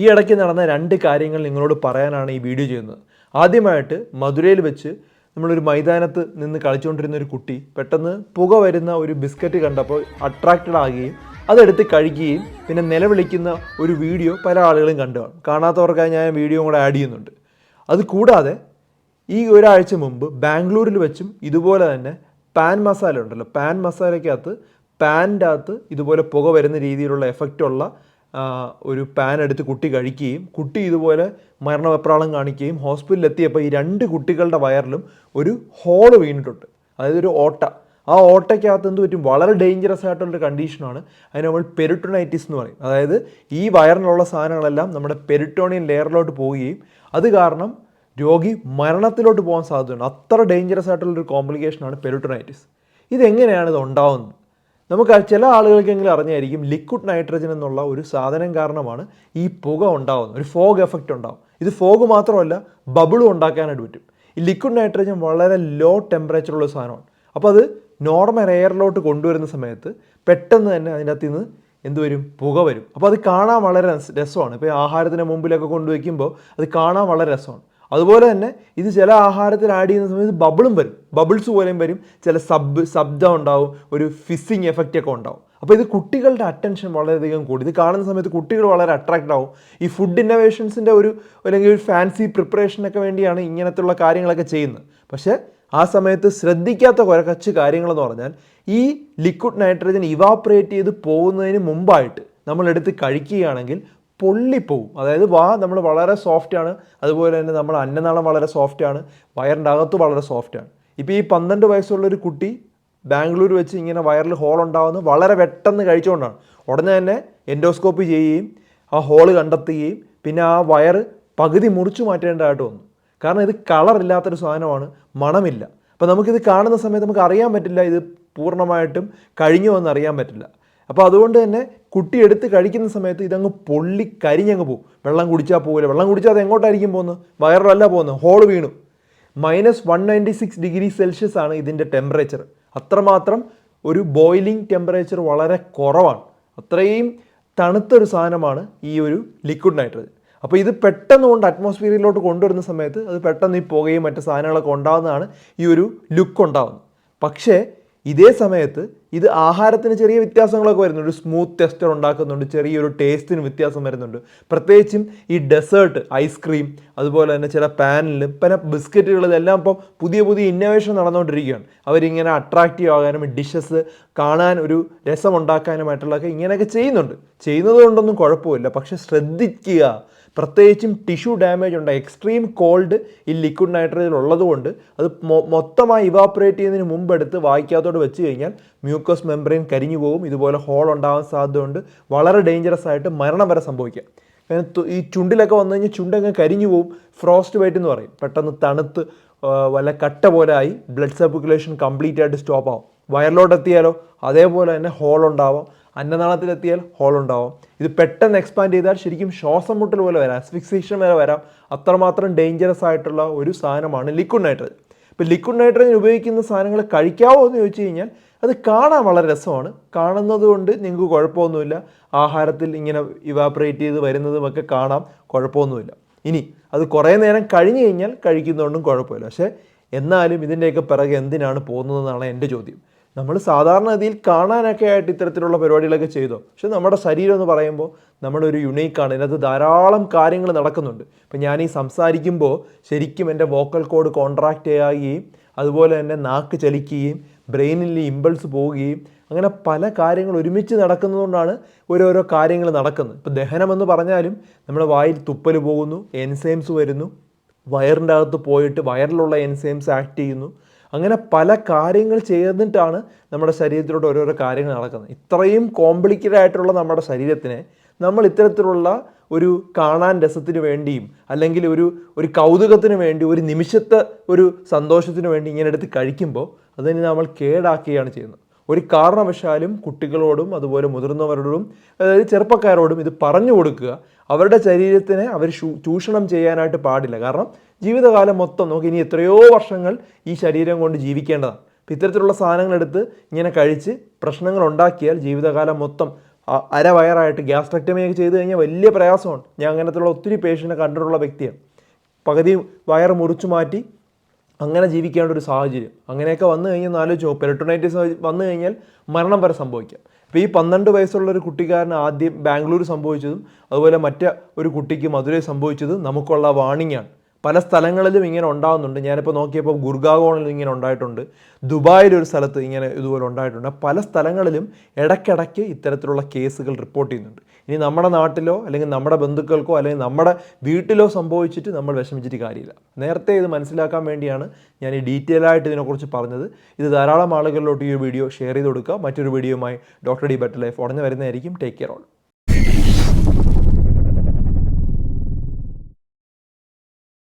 ഈ ഇടയ്ക്ക് നടന്ന രണ്ട് കാര്യങ്ങൾ നിങ്ങളോട് പറയാനാണ് ഈ വീഡിയോ ചെയ്യുന്നത്. ആദ്യമായിട്ട് മധുരയിൽ വെച്ച് നമ്മളൊരു മൈതാനത്ത് നിന്ന് കളിച്ചുകൊണ്ടിരുന്ന ഒരു കുട്ടി പെട്ടെന്ന് പുക വരുന്ന ഒരു ബിസ്ക്കറ്റ് കണ്ടപ്പോൾ അട്രാക്റ്റഡ് ആകുകയും അതെടുത്ത് കഴിക്കുകയും പിന്നെ നിലവിളിക്കുന്ന ഒരു വീഡിയോ പല ആളുകളും കണ്ടു കാണും. കാണാത്തവർക്കായി ഞാൻ വീഡിയോ കൂടെ ആഡ് ചെയ്യുന്നുണ്ട്. അത് കൂടാതെ ഈ ഒരാഴ്ച മുമ്പ് ബാംഗ്ലൂരിൽ വെച്ചും ഇതുപോലെ തന്നെ പാൻ മസാല ഉണ്ടല്ലോ. പാൻ മസാലയ്ക്കകത്ത് പാന്റെ അകത്ത് ഇതുപോലെ പുക വരുന്ന രീതിയിലുള്ള എഫക്റ്റുള്ള ഒരു പാൻ എടുത്ത് കുട്ടി കഴിക്കുകയും കുട്ടി ഇതുപോലെ മരണവെപ്രാളം കാണിക്കുകയും ഹോസ്പിറ്റലിൽ എത്തിയപ്പോൾ ഈ രണ്ട് കുട്ടികളുടെ വയറിലും ഒരു ഹോൾ വീണിട്ടുണ്ട്. അതായത് ഒരു ഓട്ട. ആ ഓട്ടയ്ക്കകത്ത് എന്ത് പറ്റും? വളരെ ഡേഞ്ചറസ് ആയിട്ടുള്ളൊരു കണ്ടീഷനാണ് അതിന് നമ്മൾ പെരിട്ടോണൈറ്റിസ് എന്ന് പറയും. അതായത് ഈ വയറിനുള്ള സാധനങ്ങളെല്ലാം നമ്മുടെ പെരിട്ടോണിയൻ ലെയറിലോട്ട് പോവുകയും അത് കാരണം രോഗി മരണത്തിലോട്ട് പോകാൻ സാധ്യതയുണ്ട്. അത്ര ഡേഞ്ചറസ് ആയിട്ടുള്ളൊരു കോംപ്ലിക്കേഷനാണ് പെരിട്ടോണൈറ്റിസ്. ഇതെങ്ങനെയാണ് ഇത് ഉണ്ടാവുന്നത്? നമുക്ക് ചില ആളുകൾക്കെങ്കിലും അറിഞ്ഞായിരിക്കും ലിക്വിഡ് നൈട്രജൻ എന്നുള്ള ഒരു സാധനം കാരണമാണ് ഈ പുക ഉണ്ടാകുന്നത് ഒരു ഫോഗ് എഫക്റ്റ് ഉണ്ടാവും. ഇത് ഫോഗ് മാത്രമല്ല ബബിളും ഉണ്ടാക്കാനായിട്ട് പറ്റും. ഈ ലിക്വിഡ് നൈട്രജൻ വളരെ ലോ ടെമ്പറേച്ചറുള്ള സാധനമാണ്. അപ്പോൾ അത് നോർമൽ എയറിലോട്ട് കൊണ്ടുവരുന്ന സമയത്ത് പെട്ടെന്ന് തന്നെ അതിന്റെ അകത്ത് നിന്ന് എന്ത് വരും? പുക വരും. അപ്പോൾ അത് കാണാൻ വളരെ രസമാണ്. ഇപ്പോൾ ആഹാരത്തിന് മുമ്പിലൊക്കെ കൊണ്ടുവയ്ക്കുമ്പോൾ അത് കാണാൻ വളരെ രസമാണ്. അതുപോലെ തന്നെ ഇത് ചില ആഹാരത്തിൽ ആഡ് ചെയ്യുന്ന സമയത്ത് ബബിളും വരും. ബബിൾസ് പോലെയും വരും. ചില സബ് ശബ്ദം ഉണ്ടാവും. ഒരു ഫിസ്സിങ് എഫക്റ്റ് ഒക്കെ ഉണ്ടാവും. അപ്പോൾ ഇത് കുട്ടികളുടെ അറ്റൻഷൻ വളരെയധികം കൂടി. ഇത് കാണുന്ന സമയത്ത് കുട്ടികൾ വളരെ അട്രാക്റ്റ് ആവും. ഈ ഫുഡ് ഇന്നോവേഷൻസിന്റെ ഒരു അല്ലെങ്കിൽ ഒരു ഫാൻസി പ്രിപ്പറേഷനൊക്കെ വേണ്ടിയാണ് ഇങ്ങനത്തുള്ള കാര്യങ്ങളൊക്കെ ചെയ്യുന്നത്. പക്ഷേ ആ സമയത്ത് ശ്രദ്ധിക്കാത്ത കുറച്ച് കാര്യങ്ങളെന്ന് പറഞ്ഞാൽ ഈ ലിക്വിഡ് നൈട്രജൻ ഇവാപ്രേറ്റ് ചെയ്ത് പോകുന്നതിന് മുമ്പായിട്ട് നമ്മളെടുത്ത് കഴിക്കുകയാണെങ്കിൽ പൊള്ളിപ്പോവും. അതായത് വാ നമ്മൾ വളരെ സോഫ്റ്റാണ് അതുപോലെ തന്നെ നമ്മൾ അന്നനാളം വളരെ സോഫ്റ്റാണ് വയറിന്റെ അകത്ത് വളരെ സോഫ്റ്റാണ് ഇപ്പോൾ ഈ പന്ത്രണ്ട് വയസ്സുള്ള ഒരു കുട്ടി ബാംഗ്ലൂർ വെച്ച് ഇങ്ങനെ വയറിൽ ഹോൾ ഉണ്ടാകുന്നത് വളരെ പെട്ടെന്ന് കഴിച്ചുകൊണ്ടാണ് ഉടനെ തന്നെ എൻഡോസ്കോപ്പ് ചെയ്യുകയും ആ ഹോൾ കണ്ടെത്തുകയും പിന്നെ ആ വയർ പകുതി മുറിച്ചു മാറ്റേണ്ടതായിട്ട് വന്നു. കാരണം ഇത് കളറില്ലാത്തൊരു സാധനമാണ്. മണമില്ല. അപ്പോൾ നമുക്കിത് കാണുന്ന സമയത്ത് നമുക്ക് അറിയാൻ പറ്റില്ല. ഇത് പൂർണമായിട്ടും കഴിഞ്ഞു എന്ന് അറിയാൻ പറ്റില്ല. അപ്പോൾ അതുകൊണ്ട് തന്നെ കുട്ടി എടുത്ത് കഴിക്കുന്ന സമയത്ത് ഇതങ്ങ് പൊള്ളി കരിഞ്ഞങ്ങ് പോകും വെള്ളം കുടിച്ചാൽ പോകില്ല വെള്ളം കുടിച്ചാൽ അത് എങ്ങോട്ടായിരിക്കും പോകുന്നത് വയറിലല്ല പോകുന്നത് ഹോൾ വീണു. Minus one ninety six degree Celsius ആണ് ഇതിന്റെ ടെമ്പറേച്ചർ. അത്രമാത്രം ഒരു ബോയിലിംഗ് ടെമ്പറേച്ചർ വളരെ കുറവാണ്. അത്രയും തണുത്തൊരു സാധനമാണ് ഈ ഒരു ലിക്വിഡ് നൈട്രജൻ. അപ്പോൾ ഇത് പെട്ടെന്ന് കൊണ്ട് അറ്റ്മോസ്ഫിയറിലോട്ട് കൊണ്ടുവരുന്ന സമയത്ത് അത് പെട്ടെന്ന് ഈ പുകയും മറ്റു സാധനങ്ങളൊക്കെ ഉണ്ടാകുന്നതാണ് ഈ ഒരു ലുക്ക് ഉണ്ടാകുന്നത് പക്ഷേ ഇതേ സമയത്ത് ഇത് ആഹാരത്തിന് ചെറിയ വ്യത്യാസങ്ങളൊക്കെ വരുന്നുണ്ട്. സ്മൂത്ത് ടെസ്റ്റർ ഉണ്ടാക്കുന്നുണ്ട്. ചെറിയൊരു ടേസ്റ്റിന് വ്യത്യാസം വരുന്നുണ്ട്. പ്രത്യേകിച്ചും ഈ ഡെസേർട്ട് ഐസ്ക്രീം അതുപോലെ തന്നെ ചില പാനിലും പല ബിസ്ക്കറ്റുകൾ ഇതെല്ലാം ഇപ്പം പുതിയ പുതിയ ഇന്നോവേഷൻ നടന്നുകൊണ്ടിരിക്കുകയാണ് അവരിങ്ങനെ അട്രാക്റ്റീവ് ആകാനും ഡിഷസ് കാണാൻ ഒരു രസം ഉണ്ടാക്കാനുമായിട്ടുള്ളതൊക്കെ ഇങ്ങനെയൊക്കെ ചെയ്യുന്നുണ്ട്. ചെയ്യുന്നത് കൊണ്ടൊന്നും കുഴപ്പമില്ല. പക്ഷെ ശ്രദ്ധിക്കുക പ്രത്യേകിച്ചും ടിഷ്യൂ ഡാമേജ് ഉണ്ട്. എക്സ്ട്രീം കോൾഡ് ഈ ലിക്വിഡ് നൈട്രജൻ ഉള്ളതുകൊണ്ട് അത് മൊത്തമായി ഇവാപ്പറേറ്റ് ചെയ്യുന്നതിന് മുമ്പ് എടുത്ത് വായിക്കാത്തോട് വെച്ച് കഴിഞ്ഞാൽ മ്യൂക്കോസ് മെമ്പറൈൻ കരിഞ്ഞു പോകും. ഇതുപോലെ ഹോൾ ഉണ്ടാകാൻ സാധ്യതയുണ്ട്. വളരെ ഡേഞ്ചറസ് ആയിട്ട് മരണം വരെ സംഭവിക്കാം. കാരണം ഈ ചുണ്ടിലൊക്കെ വന്നു കഴിഞ്ഞാൽ ചുണ്ടങ്ങ് കരിഞ്ഞു പോകും. ഫ്രോസ്റ്റ് വൈറ്റ് എന്ന് പറയും. പെട്ടെന്ന് തണുത്ത് വല്ല കട്ട പോലെ ആയി ബ്ലഡ് സർക്കുലേഷൻ കംപ്ലീറ്റ് ആയിട്ട് സ്റ്റോപ്പ് ആവും. വയറിലോട്ട് എത്തിയാലോ അതേപോലെ തന്നെ ഹോൾ ഉണ്ടാവാം. അന്നനാളത്തിലെത്തിയാൽ ഹോൾ ഉണ്ടാവും. ഇത് പെട്ടെന്ന് എക്സ്പാൻഡ് ചെയ്താൽ ശരിക്കും ശ്വാസം മുട്ടൽ പോലെ വരാം അസ്ഫിക്സേഷൻ വരെ വരാം. അത്രമാത്രം ഡേഞ്ചറസ് ആയിട്ടുള്ള ഒരു സാധനമാണ് ലിക്വിഡ് നൈട്രജൻ ഇപ്പോൾ ലിക്വിഡ് നൈട്രജൻ ഉപയോഗിക്കുന്ന സാധനങ്ങൾ കഴിക്കാവോ എന്ന് ചോദിച്ചു കഴിഞ്ഞാൽ അത് കാണാൻ വളരെ രസമാണ്. കാണുന്നത് കൊണ്ട് നിങ്ങൾക്ക് കുഴപ്പമൊന്നുമില്ല. ആഹാരത്തിൽ ഇങ്ങനെ ഇവാപ്പറേറ്റ് ചെയ്ത് വരുന്നതുമൊക്കെ കാണാം കുഴപ്പമൊന്നുമില്ല. ഇനി അത് കുറേ നേരം കഴിഞ്ഞ് കഴിഞ്ഞാൽ കഴിക്കുന്നതുകൊണ്ടും കുഴപ്പമില്ല. പക്ഷേ എന്നാലും ഇതിന്റെയൊക്കെ പിറകെ എന്തിനാണ് പോകുന്നതെന്നാണ് എന്റെ ചോദ്യം. നമ്മൾ സാധാരണഗതിയിൽ കാണാനൊക്കെ ആയിട്ട് ഇത്തരത്തിലുള്ള പരിപാടികളൊക്കെ ചെയ്തോ. പക്ഷെ നമ്മുടെ ശരീരം എന്ന് പറയുമ്പോൾ നമ്മുടെ ഒരു യുണീക്കാണ് ഇതിനകത്ത് ധാരാളം കാര്യങ്ങൾ നടക്കുന്നുണ്ട്. ഇപ്പം ഞാൻ ഈ സംസാരിക്കുമ്പോൾ ശരിക്കും എന്റെ വോക്കൽ കോഡ് കോൺട്രാക്റ്റ് ആകുകയും അതുപോലെ തന്നെ നാക്ക് ചലിക്കുകയും ബ്രെയിനിൽ ഇമ്പൾസ് പോവുകയും അങ്ങനെ പല കാര്യങ്ങൾ ഒരുമിച്ച് നടക്കുന്നതുകൊണ്ടാണ് ഓരോരോ കാര്യങ്ങൾ നടക്കുന്നത്. ഇപ്പോൾ ദഹനം എന്ന് പറഞ്ഞാലും നമ്മുടെ വായിൽ തുപ്പൽ പോകുന്നു എൻസൈംസ് വരുന്നു വയറിന്റെ അകത്ത് പോയിട്ട് വയറിലുള്ള എൻസൈംസ് ആക്ട് ചെയ്യുന്നു. അങ്ങനെ പല കാര്യങ്ങൾ ചെയ്തിട്ടാണ് നമ്മുടെ ശരീരത്തിലോട്ട് ഓരോരോ കാര്യങ്ങൾ നടക്കുന്നത്. ഇത്രയും കോംപ്ലിക്കേറ്റഡ് ആയിട്ടുള്ള നമ്മുടെ ശരീരത്തിനെ നമ്മൾ ഇത്തരത്തിലുള്ള ഒരു കാണാൻ രസത്തിന് വേണ്ടിയും അല്ലെങ്കിൽ ഒരു ഒരു കൗതുകത്തിന് വേണ്ടി ഒരു നിമിഷത്തെ ഒരു സന്തോഷത്തിന് വേണ്ടി ഇങ്ങനെ എടുത്ത് കഴിക്കുമ്പോൾ അതിനെ നമ്മൾ കേടാക്കുകയാണ് ചെയ്യുന്നത്. ഒരു കാരണവശാലും കുട്ടികളോടും അതുപോലെ മുതിർന്നവരോടും അതായത് ചെറുപ്പക്കാരോടും ഇത് പറഞ്ഞു കൊടുക്കുക. അവരുടെ ശരീരത്തിനെ അവർ ചൂഷണം ചെയ്യാനായിട്ട് പാടില്ല. കാരണം ജീവിതകാലം മൊത്തം നമുക്ക് ഇനി എത്രയോ വർഷങ്ങൾ ഈ ശരീരം കൊണ്ട് ജീവിക്കേണ്ടതാണ്. അപ്പം ഇത്തരത്തിലുള്ള സാധനങ്ങൾ എടുത്ത് ഇങ്ങനെ കഴിച്ച് പ്രശ്നങ്ങൾ ഉണ്ടാക്കിയാൽ ജീവിതകാലം മൊത്തം അരവയറായിട്ട് ഗ്യാസ്ട്രക്ടമി ഒക്കെ ചെയ്ത് കഴിഞ്ഞാൽ വലിയ പ്രയാസമാണ്. ഞാൻ അങ്ങനത്തുള്ള ഒത്തിരി പേഷ്യന്റെ കണ്ടിട്ടുള്ള വ്യക്തിയാണ്. പകുതി വയർ മുറിച്ചു മാറ്റി അങ്ങനെ ജീവിക്കേണ്ട ഒരു സാഹചര്യം. അങ്ങനെയൊക്കെ വന്നു കഴിഞ്ഞാൽ ആലോചിച്ച് പെരട്ടോണൈറ്റിസ് വന്നു കഴിഞ്ഞാൽ മരണം വരെ സംഭവിക്കാം. ഇപ്പോൾ ഈ പന്ത്രണ്ട് വയസ്സുള്ള ഒരു കുട്ടിക്കാരന് ആദ്യം ബാംഗ്ലൂർ സംഭവിച്ചതും അതുപോലെ മറ്റേ ഒരു കുട്ടിക്ക് മധുരൈ സംഭവിച്ചതും നമുക്കുള്ള വാണിംഗ് ആണ്. പല സ്ഥലങ്ങളിലും ഇങ്ങനെ ഉണ്ടാകുന്നുണ്ട് ഞാനിപ്പോൾ നോക്കിയപ്പോൾ ഗുർഗാവോണിൽ ഇങ്ങനെ ഉണ്ടായിട്ടുണ്ട്. ദുബായിൽ ഒരു സ്ഥലത്ത് ഇങ്ങനെ ഇതുപോലെ ഉണ്ടായിട്ടുണ്ട്. പല സ്ഥലങ്ങളിലും ഇടയ്ക്കിടയ്ക്ക് ഇത്തരത്തിലുള്ള കേസുകൾ റിപ്പോർട്ട് ചെയ്യുന്നുണ്ട്. ഇനി നമ്മുടെ നാട്ടിലോ അല്ലെങ്കിൽ നമ്മുടെ ബന്ധുക്കൾക്കോ അല്ലെങ്കിൽ നമ്മുടെ വീട്ടിലോ സംഭവിച്ചിട്ട് നമ്മൾ വിഷമിച്ചിട്ട് കാര്യമില്ല. നേരത്തെ ഇത് മനസ്സിലാക്കാൻ വേണ്ടിയാണ് ഞാൻ ഈ ഡീറ്റെയിൽ ആയിട്ട് ഇതിനെക്കുറിച്ച് പറഞ്ഞത്. ഇത് ധാരാളം ആളുകളിലോട്ട് ഈ വീഡിയോ ഷെയർ ചെയ്ത് കൊടുക്കുക. മറ്റൊരു വീഡിയോയുമായി ഡോക്ടർ ഡി ബെറ്റർ ലൈഫ് ഉടനെ വരുന്നതായിരിക്കും. Take care all.